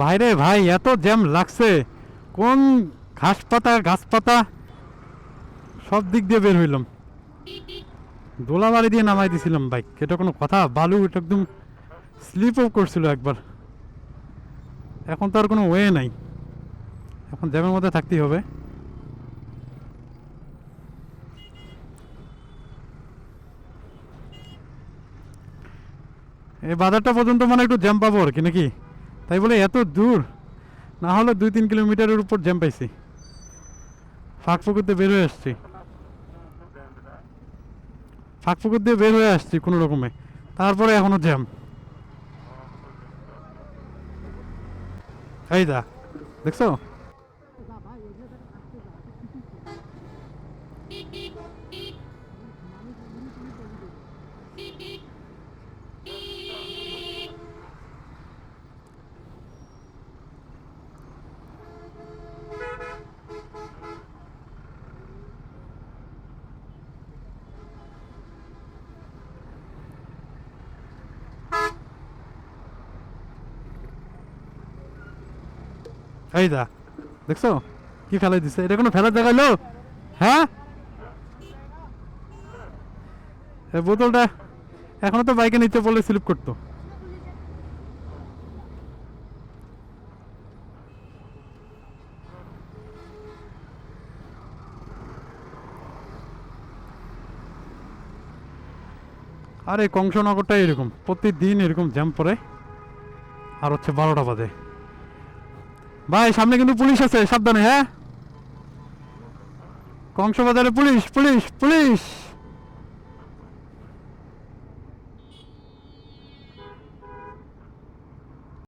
ভাইরে ভাই, এত জ্যাম লাগছে। কোন ঘাস পাতা, গাছ পাতা? সব দিক দিয়ে বের হইলাম। দোলাবাড়ি দিয়ে নামাই দিছিলাম বাইক এটা কোনো কথা? বালু এটা একদম স্লিপও করছিল একবার। এখন তো আর কোনো ওয়ে নাই। এখন জ্যামের মধ্যে থাকতেই হবে। এই বাজারটা পর্যন্ত মানে একটু জ্যাম পাবো আর কি, নাকি? তাই বলে এত দূর? না হলে দুই তিন কিলোমিটারের উপর জ্যাম পাইছি। ফাঁক পুকুর দিয়ে বের হয়ে আসছি। ফাঁক পুকুর দিয়ে বের হয়ে আসছি কোনো রকমে। তারপরে এখনও জ্যাম। এই দা, দেখছ? এই দা, দেখছ? কি ফেলাই দিছে? এটা কোনো ফেলার দেখাইলো হ্যাঁ? এই বোতলটা এখনও তো বাইকে নিতে বললে স্লিপ করতো। আর এই কংসনগরটা এরকম। প্রতিদিন এরকম জ্যাম পড়ে। আর হচ্ছে বারোটা বাজে। ভাই সামনে কিন্তু পুলিশ আছে সাবধানে হ্যাঁ? কংসবাজারে পুলিশ পুলিশ পুলিশ!